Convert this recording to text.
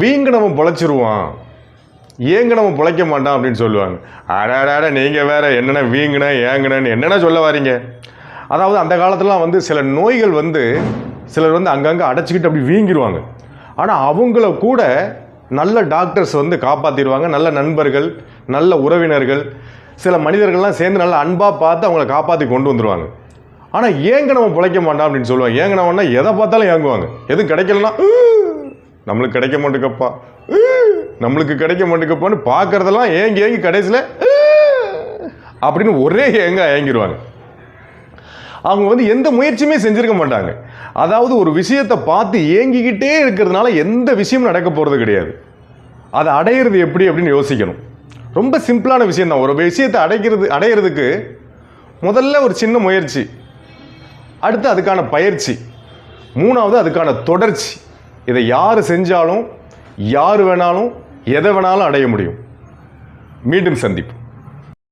வீங்கினவன் பொழைச்சிருவான். ஏங்கினவன் பிழைக்க மாட்டான் அப்படின்னு சொல்லுவாங்க. அடாடாட நீங்கள் வேற என்னென்ன வீங்கின ஏங்கினன்னு என்னென்ன சொல்ல வரீங்க? அதாவது அந்த காலத்துலலாம் வந்து சில நோய்கள் வந்து சிலர் வந்து அங்கங்கே அடைச்சிக்கிட்டு அப்படி வீங்கிடுவாங்க ஆனால் அவங்கள கூட நல்ல டாக்டர்ஸ் வந்து காப்பாற்றிடுவாங்க நல்ல நண்பர்கள் நல்ல உறவினர்கள் சில மனிதர்கள்லாம் சேர்ந்து நல்ல அன்பாக பார்த்து அவங்கள காப்பாற்றி கொண்டு வந்துடுவாங்க ஆனால் ஏங்கினவன் பிழைக்க மாட்டான் அப்படின்னு சொல்லுவாங்க. ஏங்கினவன்னா எதை பார்த்தாலும் ஏங்குவாங்க. எதுவும் கிடைக்கலன்னா நம்மளுக்கு கிடைக்க மாட்டேங்கப்பா. நம்மளுக்கு கிடைக்க மாட்டேங்கப்பான்னு பார்க்குறதெல்லாம் ஏங்கி ஏங்கி கடைசியில் அப்படின்னு ஒரே ஏங்க ஏங்கிடுவாங்க அவங்க வந்து எந்த முயற்சியுமே செஞ்சுருக்க மாட்டாங்க. அதாவது ஒரு விஷயத்தை பார்த்து ஏங்கிக்கிட்டே இருக்கிறதுனால எந்த விஷயமும் நடக்க போகிறது கிடையாது. அதை அடையிறது எப்படி அப்படின்னு யோசிக்கணும். ரொம்ப சிம்பிளான விஷயம் தான். ஒரு விஷயத்தை அடைக்கிறது அடையிறதுக்கு முதல்ல ஒரு சின்ன முயற்சி அடுத்து அதுக்கான பயிற்சி மூணாவது அதுக்கான தொடர்ச்சி. இதை யார் செஞ்சாலும் யார் வேணாலும் எதை வேணாலும் அடைய முடியும். மீண்டும் சந்திப்போம்.